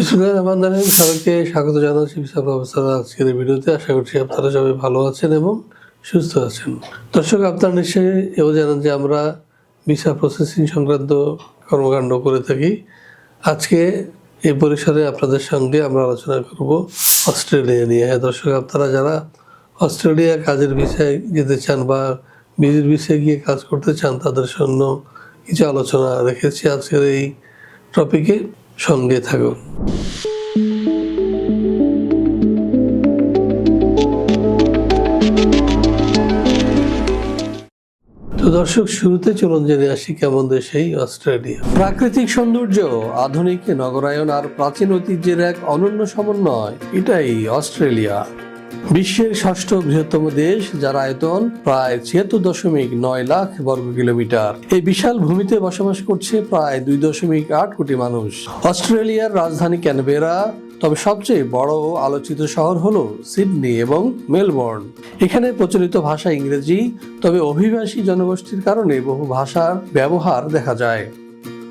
রহমান রহিম সবাইকে স্বাগত জানাচ্ছি। ভিসা প্রফেসর আজকের ভিডিওতে আশা করছি আপনারা সবাই ভালো আছেন এবং সুস্থ আছেন। দর্শক, আপনারা নিশ্চয়ই এও জানেন যে আমরা ভিসা প্রসেসিং সংক্রান্ত কর্মকাণ্ড করে থাকি। আজকে এই পরিসরে আপনাদের সঙ্গে আমরা আলোচনা করব অস্ট্রেলিয়া নিয়ে। দর্শক, আপনারা যারা অস্ট্রেলিয়া কাজের বিষয়ে যেতে চান বা বিজির বিষয়ে গিয়ে কাজ করতে চান, তাদের জন্য কিছু আলোচনা রেখেছি আজকের এই টপিকে। সঙ্গে থাকুন তো দর্শক, শুরুতে চলুন জেনে আসি কেমন দেশেই অস্ট্রেলিয়া। প্রাকৃতিক সৌন্দর্য, আধুনিক নগরায়ন আর প্রাচীন ঐতিহ্যের এক অনন্য সমন্বয়, এটাই অস্ট্রেলিয়া। বিশ্বের ষষ্ঠ বৃহত্তম দেশ, যার আয়তন প্রায় ছিয়াত্তর দশমিক নয় লাখ বর্গ কিলোমিটার। এই বিশাল ভূমিতে বসবাস করছে প্রায় দুই দশমিক আট কোটি মানুষ। অস্ট্রেলিয়ার রাজধানী ক্যানবেরা, তবে সবচেয়ে বড় আলোচিত শহর হল সিডনি এবং মেলবোর্ন। এখানে প্রচলিত ভাষা ইংরেজি, তবে অভিবাসী জনগোষ্ঠীর কারণে বহু ভাষার ব্যবহার দেখা যায়।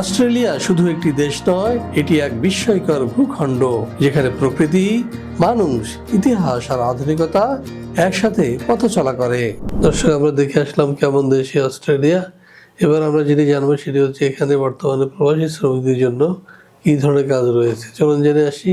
অস্ট্রেলিয়া শুধু একটি দেশ নয়, এটি এক বিস্ময়কর ভূখণ্ড, যেখানে প্রকৃতি, মানুষ, ইতিহাস আর আধুনিকতা একসাথে পথ চলা করে। দর্শক, আমরা দেখে আসলাম কেমন দেশে অস্ট্রেলিয়া। এবার আমরা যেটি জানব সেটি হচ্ছে এখানে বর্তমানে প্রবাসী শ্রমিকদের জন্য কি ধরনের কাজ রয়েছে। চলুন জেনে আসি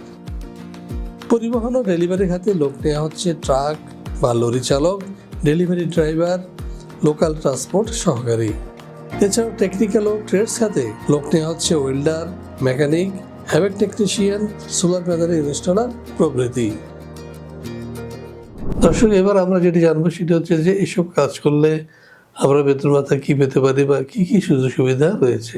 পরিবহন ও ডেলিভারি খাতে লোক নেওয়া হচ্ছে ট্রাক বা লরি চালক, ডেলিভারি ড্রাইভার, লোকাল ট্রান্সপোর্ট সহকারী। এছাড়াও টেকনিক্যাল ও ট্রেডস খাতে লোক নেওয়া হচ্ছে welder mechanic HVAC technician solar panel installer প্রভৃতি। দর্শক, এবার আমরা যেটি জানব সেটি হচ্ছে যে এসব কাজ করলে আমরা বেতন ভাতা কী পেতে পারি বা কী কী সুযোগ সুবিধা রয়েছে?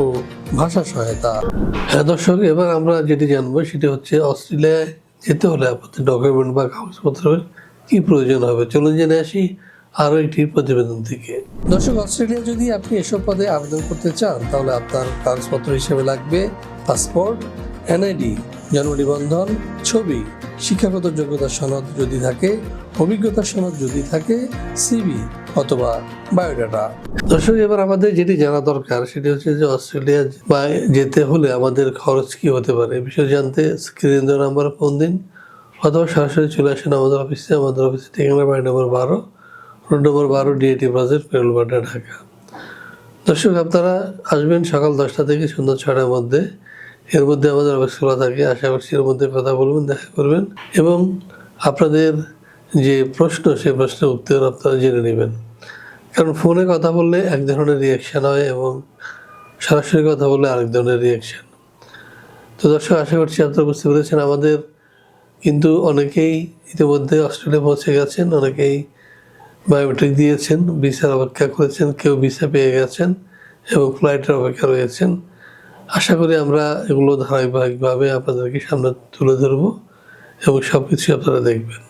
ও ভাষা সহায়তা। হ্যাঁ দর্শক, এবার আমরা যেটি জানব সেটি হচ্ছে অস্ট্রেলিয়ায় যেতে হলে আপনাদের ডকুমেন্ট বা কাগজপত্র কি প্রয়োজন হবে? চলুন জেনে আসি আরও একটি প্রতিবেদন থেকে। দর্শক, অস্ট্রেলিয়া যদি আপনি এসব পদে আবেদন করতে চান, তাহলে আপনার কাগজপত্র হিসেবে লাগবে পাসপোর্ট, এনআইডি জন্ম নিবন্ধন ছবি, শিক্ষাগত যোগ্যতা সনদ যদি থাকে অভিজ্ঞতা সনদ যদি থাকে সিবি অথবা বায়োডাটা। দর্শক, এবার আমাদের যেটি জানা দরকার, সেটি হচ্ছে যে অস্ট্রেলিয়া বা যেতে হলে আমাদের খরচ কি হতে পারে? বিষয় জানতে স্ক্রিন দেওয়া নাম্বার ফোন দিন, অথবা সরাসরি চলে আসেন আমাদের অফিসে আমাদের অফিসে ঠিকানা বাড়ি নম্বর বারো রোড নম্বর বারো ডিএটি বাজার পেরুলবাড্ডা, ঢাকা। দর্শক, আপনারা আসবেন সকাল দশটা থেকে সন্ধ্যা ছটার মধ্যে। এর মধ্যে আমাদের অফিস খোলা থাকে। আশা করছি এর মধ্যে কথা বলবেন, দেখা করবেন। এবং আপনাদের যে প্রশ্ন সে প্রশ্নের উত্তর আপনারা জেনে নেবেন। কারণ ফোনে কথা বললে এক ধরনের রিয়াকশান হয় এবং সরাসরি কথা বললে আরেক ধরনের রিয়াকশান তো দর্শক, আশা করছি আপনারা বুঝতে পেরেছেন আমাদের কিন্তু অনেকেই ইতিমধ্যে অস্ট্রেলিয়া পৌঁছে গেছেন, অনেকেই বায়োমেট্রিক দিয়েছেন ভিসার অপেক্ষা করেছেন, কেউ ভিসা পেয়ে গেছেন এবং ফ্লাইটের অপেক্ষা রয়েছেন। আশা করি আমরা এগুলো ধারাবাহিকভাবে আপনাদেরকে সামনে তুলে ধরবো এবং সব কিছু আপনারা দেখবেন।